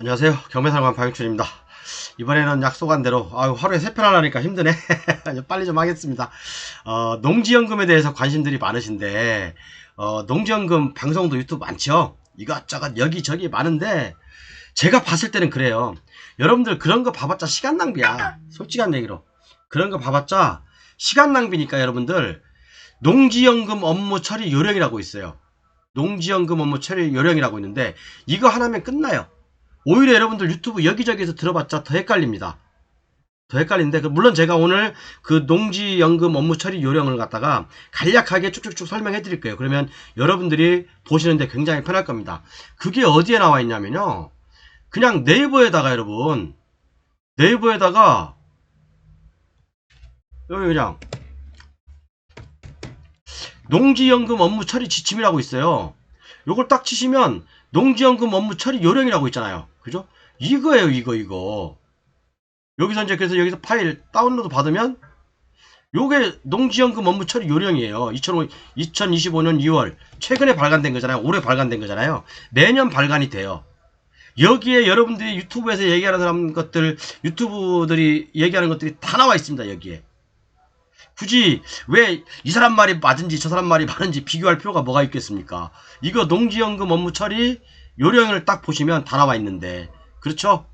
안녕하세요. 경매사관 박영춘입니다. 이번에는 약속한 대로 아유, 하루에 세 편 하려니까 힘드네. 빨리 좀 하겠습니다. 어, 농지연금에 대해서 관심들이 많으신데 어, 농지연금 방송도 유튜브 많죠. 이것저것 여기저기 많은데 제가 봤을 때는 그래요. 여러분들 그런 거 봐봤자 시간 낭비야. 솔직한 얘기로 그런 거 봐봤자 시간 낭비니까 여러분들 농지연금 업무 처리 요령이라고 있어요. 농지연금 업무 처리 요령이라고 있는데 이거 하나면 끝나요. 오히려 여러분들 유튜브 여기저기에서 들어봤자 더 헷갈립니다. 더 헷갈리는데 그 물론 제가 오늘 그 농지연금 업무 처리 요령을 갖다가 간략하게 쭉쭉쭉 설명해 드릴 거예요. 그러면 여러분들이 보시는데 굉장히 편할 겁니다. 그게 어디에 나와 있냐면요. 그냥 네이버에다가 여러분 네이버에다가 여기 그냥 농지연금 업무 처리 지침이라고 있어요. 요걸 딱 치시면 농지연금 업무 처리 요령이라고 있잖아요. 그죠? 이거예요, 이거, 이거. 여기서 이제 그래서 여기서 파일 다운로드 받으면 요게 농지연금 업무 처리 요령이에요. 2005, 2025년 2월 최근에 발간된 거잖아요. 올해 발간된 거잖아요. 매년 발간이 돼요. 여기에 여러분들이 유튜브에서 얘기하는 사람 것들 유튜브들이 얘기하는 것들이 다 나와 있습니다. 여기에. 굳이 왜 이 사람 말이 맞은지 저 사람 말이 맞은지 비교할 필요가 뭐가 있겠습니까? 이거 농지연금 업무 처리 요령을 딱 보시면 다 나와 있는데. 그렇죠?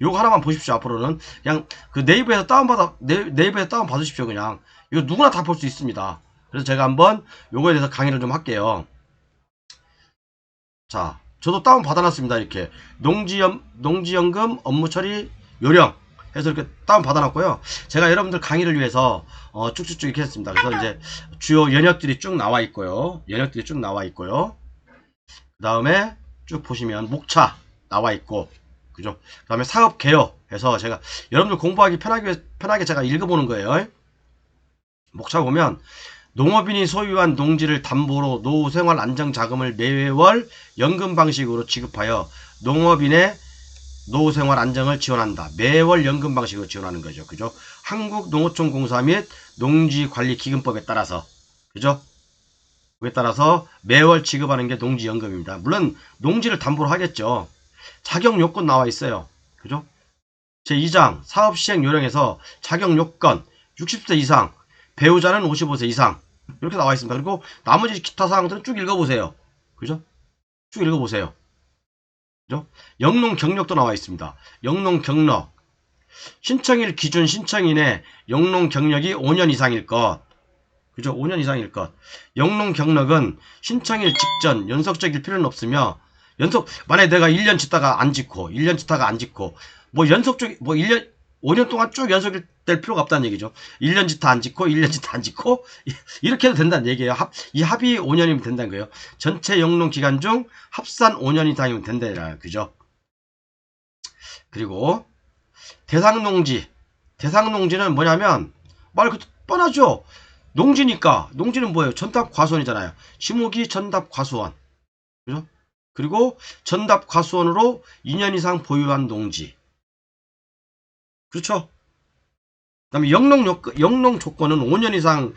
요거 하나만 보십시오 앞으로는. 그냥 그 네이버에서 다운받아 네, 네이 버에서 다운받으십시오 그냥. 이거 누구나 다 볼 수 있습니다. 그래서 제가 한번 요거에 대해서 강의를 좀 할게요. 자 저도 다운 받아놨습니다 이렇게. 농지연, 농지연금 업무 처리 요령 해서 이렇게 다운 받아놨고요. 제가 여러분들 강의를 위해서 어, 쭉쭉쭉 이렇게 했습니다. 그래서 이제 주요 연역들이 쭉 나와 있고요. 연역들이 쭉 나와 있고요. 그 다음에 쭉 보시면 목차 나와 있고 그죠? 그 다음에 사업 개요 해서 제가 여러분들 공부하기 편하게 편하게 제가 읽어보는 거예요. 목차 보면 농업인이 소유한 농지를 담보로 노후생활 안정 자금을 매월 연금 방식으로 지급하여 농업인의 노후생활 안정을 지원한다. 매월 연금 방식으로 지원하는 거죠. 그죠? 한국농어촌공사 및 농지관리기금법에 따라서 그죠? 그에 따라서 매월 지급하는 게 농지연금입니다. 물론 농지를 담보로 하겠죠. 자격 요건 나와 있어요. 그죠? 제2장 사업시행 요령에서 자격 요건 60세 이상, 배우자는 55세 이상 이렇게 나와 있습니다. 그리고 나머지 기타 사항들은 쭉 읽어보세요. 그죠? 쭉 읽어보세요. 그죠? 영농 경력도 나와 있습니다. 영농 경력 신청일 기준 신청인의 영농 경력이 5년 이상일 것 그죠? 5년 이상일 것. 영농 경력은 신청일 직전 연속적일 필요는 없으며 연속 만약에 내가 1년 짓다가 안 짓고 1년 짓다가 안 짓고 뭐 연속적 뭐 1년 5년 동안 쭉 연속이 될 필요가 없다는 얘기죠. 1년 짓다 안 짓고 1년 짓다 안 짓고 이렇게 해도 된다는 얘기예요. 합, 이 합이 5년이면 된다는 거예요. 전체 영농 기간 중 합산 5년 이상이면 된다. 그죠? 그리고 대상농지 대상농지는 뭐냐면 말 그대로 뻔하죠. 농지니까 농지는 뭐예요? 전답 과수원이잖아요. 지목이 전답 과수원. 그죠? 그리고 전답 과수원으로 2년 이상 보유한 농지. 그렇죠? 그 다음에 영농 요건, 영농 조건은 5년 이상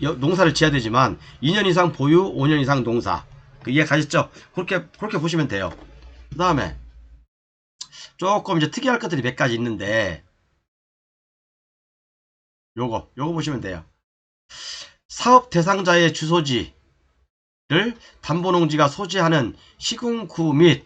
농사를 지어야 되지만 2년 이상 보유, 5년 이상 농사. 그 이해 가셨죠? 그렇게 그렇게 보시면 돼요. 그 다음에 조금 이제 특이할 것들이 몇 가지 있는데 요거 요거 보시면 돼요. 사업 대상자의 주소지를 담보농지가 소지하는 시군구 및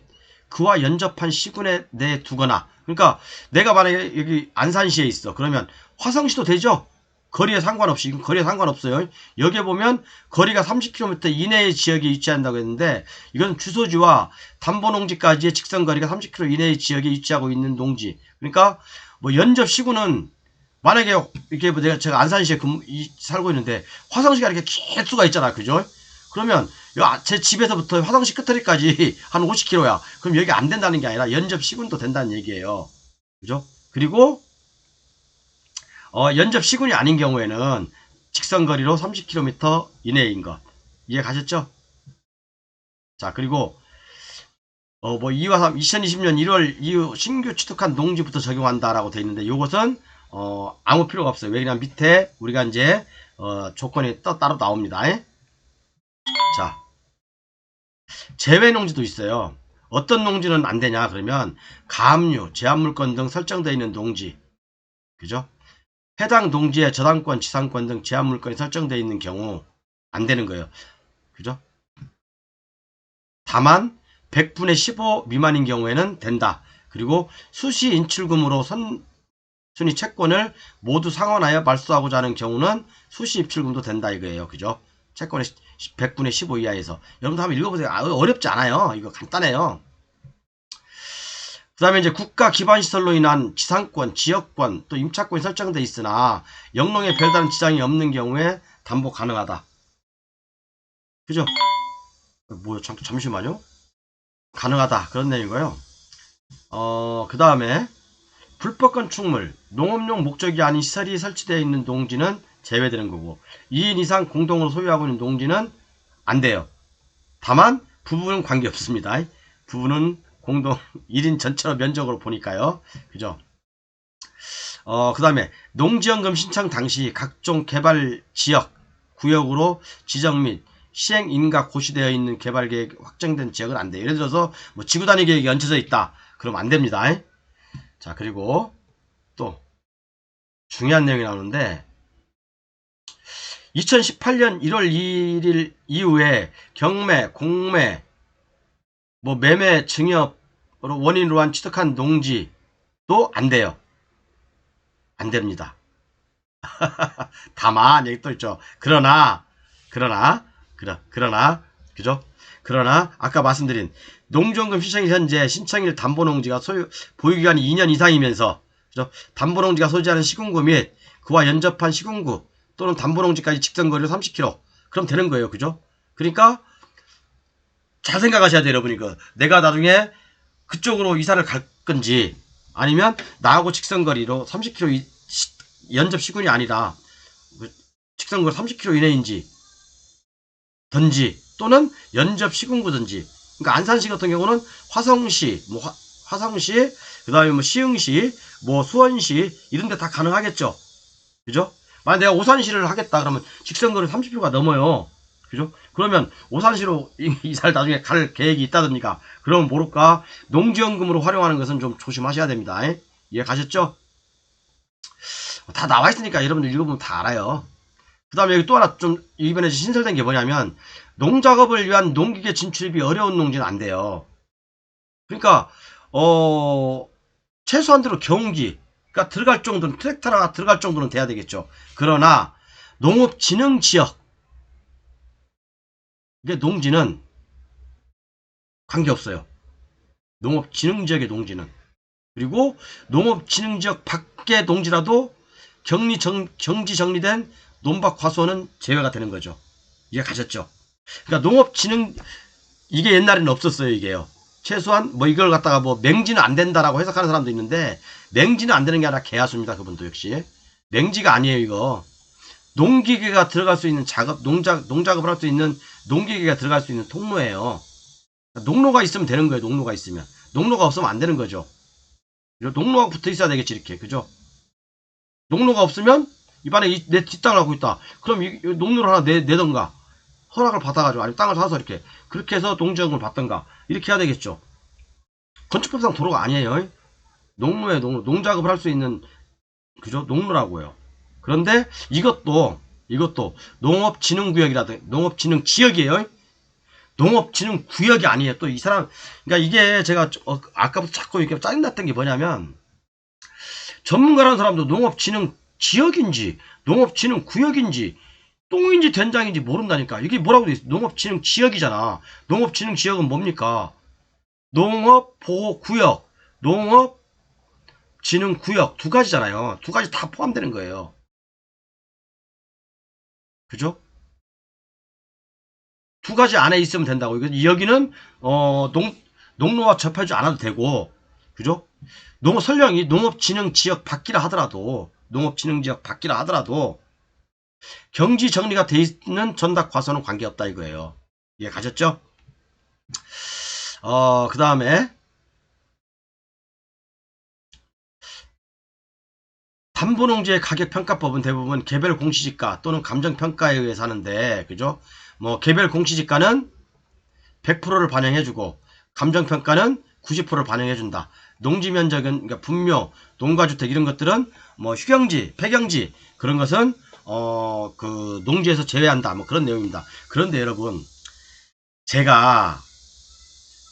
그와 연접한 시군에 내 두거나 그러니까 내가 만약에 여기 안산시에 있어. 그러면 화성시도 되죠? 거리에 상관없이 거리에 상관없어요. 여기에 보면 거리가 30km 이내의 지역에 위치한다고 했는데 이건 주소지와 담보농지까지의 직선거리가 30km 이내의 지역에 위치하고 있는 농지. 그러니까 뭐 연접 시군은 만약에 이렇게 뭐 내가 제가 안산시에 근무, 이, 살고 있는데 화성시가 이렇게 길 수가 있잖아 그죠? 그러면 제 집에서부터 화성시 끝터리까지 한 50km야. 그럼 여기 안 된다는 게 아니라 연접 시군도 된다는 얘기예요. 그죠? 그리고 어, 연접 시군이 아닌 경우에는 직선 거리로 30km 이내인 것. 이해 가셨죠? 자 그리고 어, 뭐 2와 3 2020년 1월 이후 신규 취득한 농지부터 적용한다라고 되어 있는데 이것은 어, 아무 필요가 없어요. 왜냐면 밑에 우리가 이제 어, 조건이 또 따로 나옵니다. 자, 제외 농지도 있어요. 어떤 농지는 안 되냐 그러면 가압류, 제한물권 등 설정되어 있는 농지 그죠? 해당 농지의 저당권, 지상권 등 제한물권이 설정되어 있는 경우 안 되는 거예요. 그죠? 다만 100분의 15 미만인 경우에는 된다. 그리고 수시 인출금으로 선, 순위 채권을 모두 상환하여 말소하고자 하는 경우는 수시 입출금도 된다 이거예요. 그죠? 채권의 100분의 15 이하에서. 여러분도 한번 읽어보세요. 아, 어렵지 않아요. 이거 간단해요. 그 다음에 이제 국가 기반 시설로 인한 지상권, 지역권, 또 임차권이 설정돼 있으나 영농에 별다른 지장이 없는 경우에 담보 가능하다. 그죠? 뭐야, 잠, 잠시만요. 가능하다. 그런 내용이고요. 어, 그 다음에 불법 건축물, 농업용 목적이 아닌 시설이 설치되어 있는 농지는 제외되는 거고 2인 이상 공동으로 소유하고 있는 농지는 안 돼요. 다만 부부는 관계없습니다. 부부는 공동 1인 전체로 면적으로 보니까요. 그죠? 어, 그 다음에 농지연금 신청 당시 각종 개발 지역, 구역으로 지정 및 시행 인가 고시되어 있는 개발 계획 확정된 지역은 안 돼요. 예를 들어서 뭐 지구 단위 계획이 얹혀져 있다. 그럼 안 됩니다. 자, 그리고 또 중요한 내용이 나오는데 2018년 1월 2일 이후에 경매, 공매, 뭐 매매, 증여로 원인으로 한 취득한 농지도 안 돼요. 안 됩니다. 다만 여기 또 있죠. 그러나 그러나 그러, 그러나 그죠? 그러나 아까 말씀드린 농지원금 신청일 현재 신청일 담보농지가 소유 보유기간이 2년 이상이면서? 담보농지가 소지하는 시군구 및 그와 연접한 시군구 또는 담보농지까지 직선거리로 30km 그럼 되는 거예요. 그죠? 그러니까 잘 생각하셔야 돼요. 여러분 이거 내가 나중에 그쪽으로 이사를 갈 건지 아니면 나하고 직선거리로 30km 이, 시, 연접 시군이 아니라 그 직선거리 30km 이내인지 든지 또는 연접 시군구든지 그러니까 안산시 같은 경우는 화성시 뭐 화, 화성시 그 다음에 뭐 시흥시 뭐 수원시 이런 데 다 가능하겠죠. 그죠? 만약 내가 오산시를 하겠다 그러면 직선거리 30km가 넘어요. 그죠? 그러면 오산시로 이사를 나중에 갈 계획이 있다든가 그러면 모를까 농지연금으로 활용하는 것은 좀 조심하셔야 됩니다. 이해 가셨죠? 다 나와 있으니까 여러분들 읽어보면 다 알아요. 그 다음에 여기 또 하나 좀 이번에 신설된 게 뭐냐면 농작업을 위한 농기계 진출입이 어려운 농지는 안 돼요. 그러니까 어 최소한대로 경기가 들어갈 정도는 트랙터가 들어갈 정도는 돼야 되겠죠. 그러나 농업진흥지역 이게 농지는 관계없어요. 농업진흥지역의 농지는 그리고 농업진흥지역 밖의 농지라도 격리 정, 경지 정리된 논밭 과수원은 제외가 되는 거죠. 이해 가셨죠? 그러니까 농업진흥 이게 옛날에는 없었어요 이게요. 최소한 뭐 이걸 갖다가 뭐 맹지는 안 된다라고 해석하는 사람도 있는데 맹지는 안 되는 게 아니라 개하수입니다. 그분도 역시 맹지가 아니에요 이거. 농기계가 들어갈 수 있는 작업 농작 농작업을 할 수 있는 농기계가 들어갈 수 있는 통로예요. 농로가 있으면 되는 거예요. 농로가 있으면 농로가 없으면 안 되는 거죠. 농로가 붙어 있어야 되겠지 이렇게 그죠? 농로가 없으면 입안에 내 뒷땅을 하고 있다. 그럼 이, 이 농로를 하나 내, 내던가 허락을 받아가지고 아니면 땅을 사서 이렇게 그렇게 해서 농지연금을 받던가 이렇게 해야 되겠죠. 건축법상 도로가 아니에요. 농로에 농, 농작업을 할 수 있는 그죠 농로라고요. 그런데 이것도 이것도 농업진흥구역이라든 농업진흥지역이에요. 농업진흥구역이 아니에요. 또 이 사람 그러니까 이게 제가 어, 아까부터 자꾸 이렇게 짜증났던 게 뭐냐면 전문가라는 사람도 농업진흥 지역인지 농업진흥 구역인지 똥인지 된장인지 모른다니까. 이게 뭐라고 돼 있어? 농업진흥 지역이잖아. 농업진흥 지역은 뭡니까? 농업보호구역, 농업진흥구역 두 가지잖아요. 두 가지 다 포함되는 거예요. 그죠? 두 가지 안에 있으면 된다고. 여기는 어, 농 농로와 접하지 않아도 되고, 그죠? 농업 설령이 농업진흥지역 밖이라 하더라도 농업진흥지역 밖이라 하더라도 경지 정리가 돼 있는 전답 과서는 관계없다 이거예요. 예, 가셨죠? 어, 그 다음에 담보농지의 가격평가법은 대부분 개별 공시지가 또는 감정평가에 의해서 하는데, 그죠? 뭐, 개별 공시지가는 100%를 반영해주고, 감정평가는 90%를 반영해준다. 농지 면적은 그러니까 분묘, 농가주택 이런 것들은 뭐 휴경지, 폐경지 그런 것은 어 그 농지에서 제외한다. 뭐 그런 내용입니다. 그런데 여러분 제가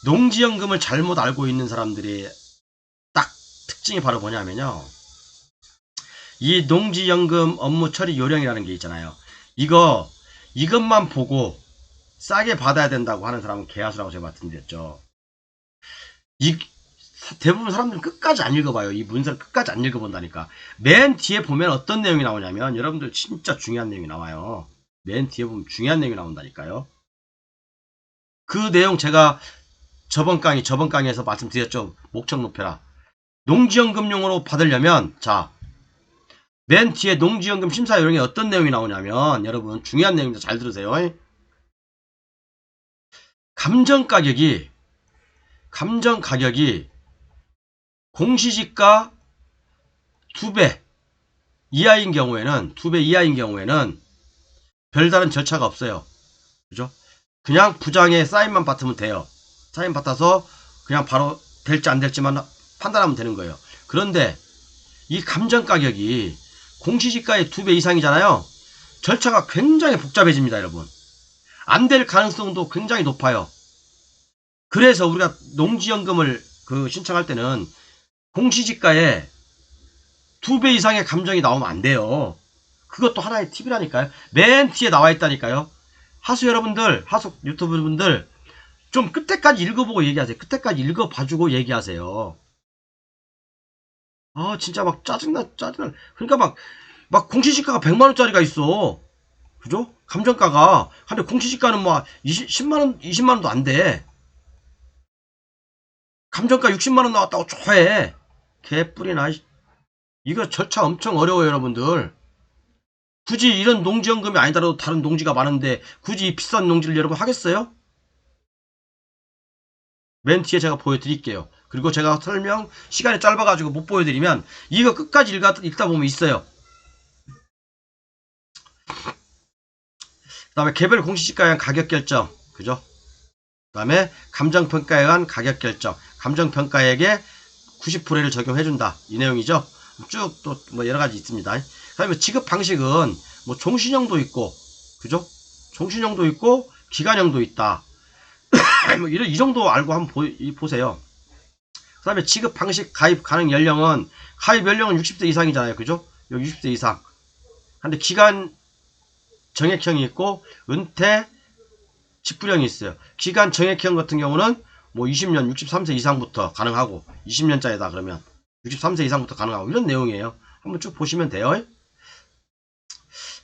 농지연금을 잘못 알고 있는 사람들이 딱 특징이 바로 뭐냐면요. 이 농지연금 업무 처리 요령이라는 게 있잖아요. 이거 이것만 보고 싸게 받아야 된다고 하는 사람은 개하수라고 제가 말씀드렸죠. 이 대부분 사람들은 끝까지 안 읽어봐요. 이 문서를 끝까지 안 읽어본다니까. 맨 뒤에 보면 어떤 내용이 나오냐면 여러분들 진짜 중요한 내용이 나와요. 맨 뒤에 보면 중요한 내용이 나온다니까요. 그 내용 제가 저번 강의, 저번 강의에서 말씀드렸죠. 목적 높여라. 농지연금용으로 받으려면 자, 맨 뒤에 농지연금 심사 요령에 어떤 내용이 나오냐면 여러분 중요한 내용입니다. 잘 들으세요. 감정 가격이 감정 가격이 공시지가 2배 이하인 경우에는 2배 이하인 경우에는 별다른 절차가 없어요. 그죠? 그냥 부장에 사인만 받으면 돼요. 사인 받아서 그냥 바로 될지 안 될지만 판단하면 되는 거예요. 그런데 이 감정 가격이 공시지가의 2배 이상이잖아요. 절차가 굉장히 복잡해집니다, 여러분. 안 될 가능성도 굉장히 높아요. 그래서 우리가 농지연금을 그 신청할 때는 공시지가에 2배 이상의 감정이 나오면 안 돼요. 그것도 하나의 팁이라니까요. 맨 뒤에 나와 있다니까요. 하수 여러분들, 하수 유튜브 분들 좀 끝에까지 읽어보고 얘기하세요. 끝에까지 읽어봐주고 얘기하세요. 아 진짜 막 짜증나 짜증나. 그러니까 막 막 공시지가가 100만 원짜리가 있어. 그죠? 감정가가. 근데 공시지가는 뭐 20, 10만 원, 20만 원도 안 돼. 감정가 60만 원 나왔다고 좋아해. 개뿔이나. 이거 절차 엄청 어려워요, 여러분들. 굳이 이런 농지연금이 아니더라도 다른 농지가 많은데 굳이 이 비싼 농지를 여러분 하겠어요? 맨 뒤에 제가 보여드릴게요. 그리고 제가 설명 시간이 짧아가지고 못 보여드리면 이거 끝까지 읽다, 읽다 보면 있어요. 그 다음에 개별 공시지가에 의한 가격 결정. 그죠? 그 다음에 감정평가에 의한 가격 결정. 감정평가액에 90%를 적용해준다. 이 내용이죠. 쭉 또 뭐 여러 가지 있습니다. 그 다음에 지급 방식은 뭐 종신형도 있고, 그죠? 종신형도 있고, 기간형도 있다. 뭐 이런, 이 정도 알고 한번 보, 보세요. 그 다음에 지급 방식 가입 가능 연령은, 가입 연령은 60대 이상이잖아요. 그죠? 여기 60대 이상. 근데 기간 정액형이 있고, 은퇴, 직불형이 있어요. 기간 정액형 같은 경우는 뭐 20년, 63세 이상부터 가능하고 20년짜리다 그러면 63세 이상부터 가능하고 이런 내용이에요. 한번 쭉 보시면 돼요.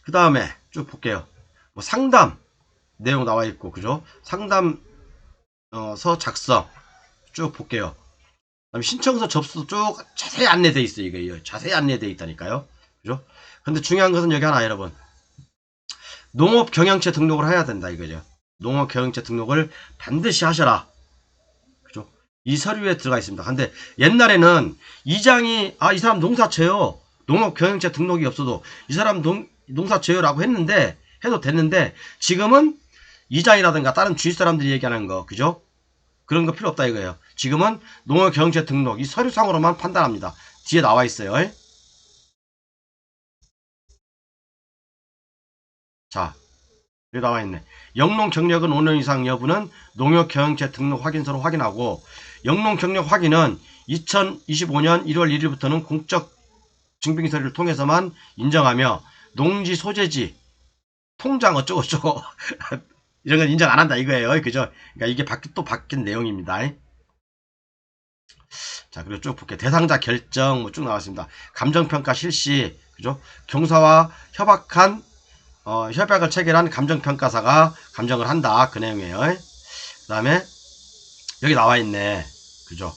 그 다음에 쭉 볼게요. 뭐 상담 내용 나와 있고 그죠? 상담서 작성 쭉 볼게요. 그다음에 신청서 접수 쭉 자세히 안내돼 있어요. 이게 자세히 안내돼 있다니까요. 그죠? 근데 중요한 것은 여기 하나 여러분. 농업 경영체 등록을 해야 된다 이거죠. 농업 경영체 등록을 반드시 하셔라. 그죠? 이 서류에 들어가 있습니다. 근데 옛날에는 이장이 아 이 사람 농사쳐요. 농업 경영체 등록이 없어도 이 사람 농 농사쳐요라고 했는데 해도 됐는데 지금은 이장이라든가 다른 주위 사람들이 얘기하는 거 그죠? 그런 거 필요 없다 이거예요. 지금은 농업 경영체 등록 이 서류상으로만 판단합니다. 뒤에 나와 있어요. 자, 여기 나와 있네. 영농 경력은 5년 이상 여부는 농협 경영체 등록 확인서로 확인하고 영농 경력 확인은 2025년 1월 1일부터는 공적 증빙 서류를 통해서만 인정하며 농지 소재지 통장 어쩌고저쩌고 이런 건 인정 안 한다 이거예요. 그죠? 그러니까 이게 바뀌, 또 바뀐 내용입니다. 자, 그리고 쭉 볼게요. 대상자 결정 뭐 쭉 나왔습니다. 감정평가 실시, 그죠? 경사와 협약한 어, 협약을 체결한 감정평가사가 감정을 한다. 그 내용이에요. 그 다음에 여기 나와 있네. 그죠?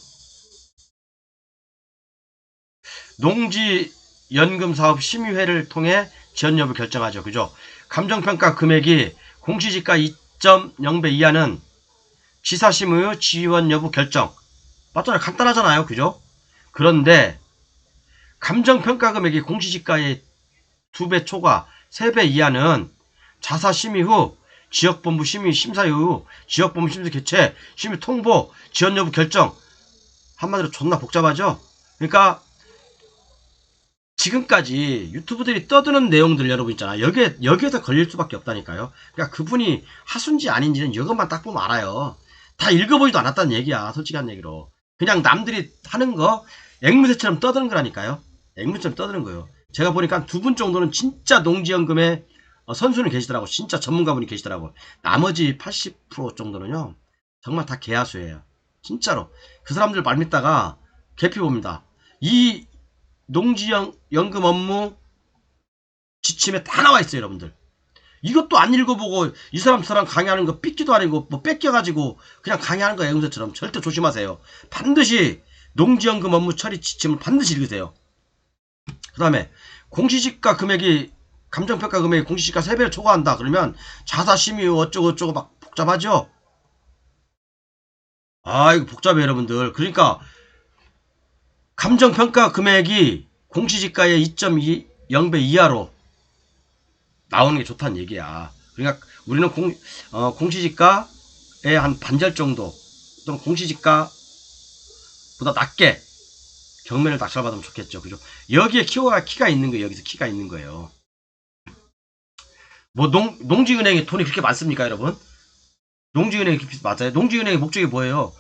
농지연금사업 심의회를 통해 지원 여부 결정하죠. 그죠? 감정평가 금액이 공시지가 2.0배 이하는 지사심의 후 지원 여부 결정. 맞잖아요. 간단하잖아요. 그죠? 그런데 감정평가 금액이 공시지가의 2배 초과 3배 이하는 자사 심의 후 지역본부 심의 심사유, 지역본부 심사 개최, 심의 통보, 지원 여부 결정. 한마디로 존나 복잡하죠? 그러니까 지금까지 유튜브들이 떠드는 내용들 여러분 있잖아. 여기에, 여기에서 걸릴 수밖에 없다니까요. 그러니까 그분이 하순지 아닌지는 이것만 딱 보면 알아요. 다 읽어보지도 않았다는 얘기야. 솔직한 얘기로. 그냥 남들이 하는 거 앵무새처럼 떠드는 거라니까요. 앵무새처럼 떠드는 거예요. 제가 보니까 두 분 정도는 진짜 농지연금에 어, 선수는 계시더라고. 진짜 전문가분이 계시더라고. 나머지 80% 정도는요. 정말 다 개하수예요. 진짜로. 그 사람들 말 믿다가 개피 봅니다. 이 농지연금 업무 지침에 다 나와 있어요, 여러분들. 이것도 안 읽어보고 이 사람 저 사람 강의하는 거 삐끼도 아니고 뭐 뺏겨가지고 그냥 강의하는 거예요, 앵무새처럼. 절대 조심하세요. 반드시 농지연금 업무 처리 지침을 반드시 읽으세요. 그 다음에 공시지가 금액이 감정평가 금액이 공시지가 3배를 초과한다. 그러면 자사심의 어쩌고 저쩌고 막 복잡하죠? 아 이거 복잡해 여러분들. 그러니까 감정평가 금액이 공시지가의 2.20배 이하로 나오는 게 좋다는 얘기야. 그러니까 우리는 공, 어, 공시지가의 한 반절 정도 또는 공시지가보다 낮게 경매를 낙찰받으면 좋겠죠. 그죠? 여기에 키가, 키가 있는 거예요. 여기서 키가 있는 거예요. 뭐, 농, 농지은행에 돈이 그렇게 많습니까, 여러분? 농지은행이 맞아요? 농지은행의 목적이 뭐예요?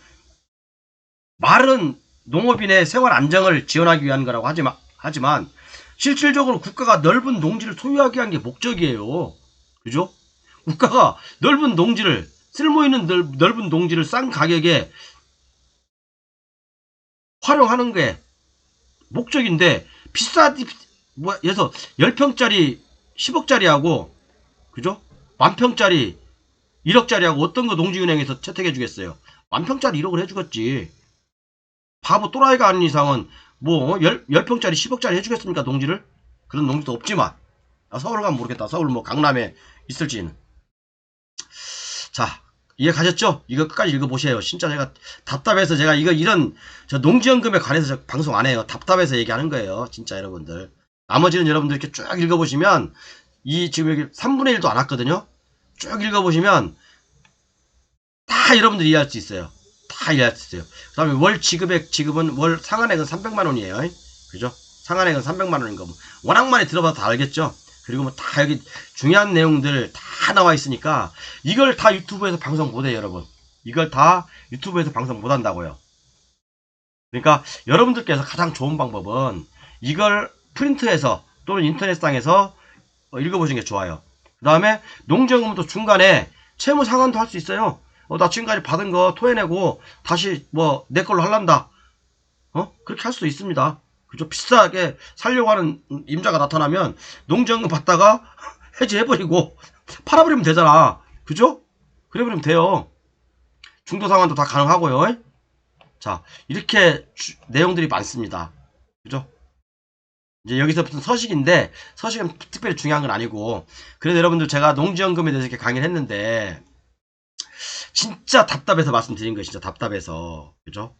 말은 농업인의 생활 안정을 지원하기 위한 거라고 하지만, 하지만, 실질적으로 국가가 넓은 농지를 소유하게 한게 목적이에요. 그죠? 국가가 넓은 농지를, 쓸모있는 넓, 넓은 농지를 싼 가격에 활용하는 게 목적인데 비싸디 뭐 예서 10평짜리 10억짜리하고 그죠? 만평짜리 1억짜리하고 어떤 거 농지은행에서 채택해 주겠어요. 만평짜리 1억을 해 주겠지. 바보 또라이가 아닌 이상은 뭐 10, 10평짜리 10억짜리 해 주겠습니까? 농지를? 그런 농지도 없지만 아, 서울 가면 모르겠다. 서울 뭐 강남에 있을지는. 자, 이해 가셨죠? 이거 끝까지 읽어보세요. 진짜 제가 답답해서 제가 이거 이런 저 농지연금에 관해서 저 방송 안 해요. 답답해서 얘기하는 거예요. 진짜 여러분들. 나머지는 여러분들 이렇게 쭉 읽어보시면 이 지금 여기 3분의 1도 안 왔거든요. 쭉 읽어보시면 다 여러분들이 이해할 수 있어요. 다 이해할 수 있어요. 그 다음에 월 지급액 지급은 월 상한액은 300만 원이에요. 그죠? 상한액은 300만 원인 거. 뭐 워낙 많이 들어봐도 다 알겠죠? 그리고 뭐 다 여기 중요한 내용들 다 나와 있으니까 이걸 다 유튜브에서 방송 못해요 여러분. 이걸 다 유튜브에서 방송 못 한다고요. 그러니까 여러분들께서 가장 좋은 방법은 이걸 프린트해서 또는 인터넷상에서 어, 읽어보시는 게 좋아요. 그 다음에 농지연금도 중간에 채무 상환도 할 수 있어요. 어, 나 지금까지 받은 거 토해내고 다시 뭐 내 걸로 할란다. 어? 그렇게 할 수도 있습니다 그죠? 비싸게 살려고 하는 임자가 나타나면 농지연금 받다가 해지해버리고 팔아버리면 되잖아. 그죠? 그래버리면 돼요. 중도 상환도 다 가능하고요. 자, 이렇게 주- 내용들이 많습니다. 그죠? 이제 여기서부터 서식인데 서식은 특별히 중요한 건 아니고 그래도 여러분들 제가 농지연금에 대해서 이렇게 강의를 했는데 진짜 답답해서 말씀드린 거예요. 진짜 답답해서. 그죠?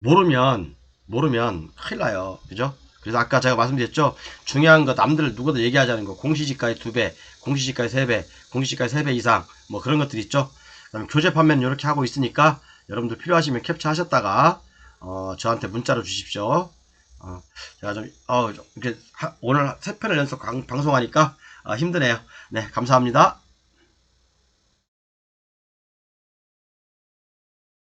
모르면 모르면 큰일 나요. 그죠? 그래서 아까 제가 말씀드렸죠. 중요한 거 남들 누구도 얘기하지 않은 거 공시지가의 두 배, 공시지가의 세 배, 공시지가의 세 배 이상 뭐 그런 것들 있죠. 그다음에 교재 판매는 이렇게 하고 있으니까 여러분들 필요하시면 캡처하셨다가 어, 저한테 문자로 주십시오. 어, 제가 좀 어, 좀 이렇게 하- 오늘 세 편을 연속 강- 방송하니까 어, 힘드네요. 네, 감사합니다.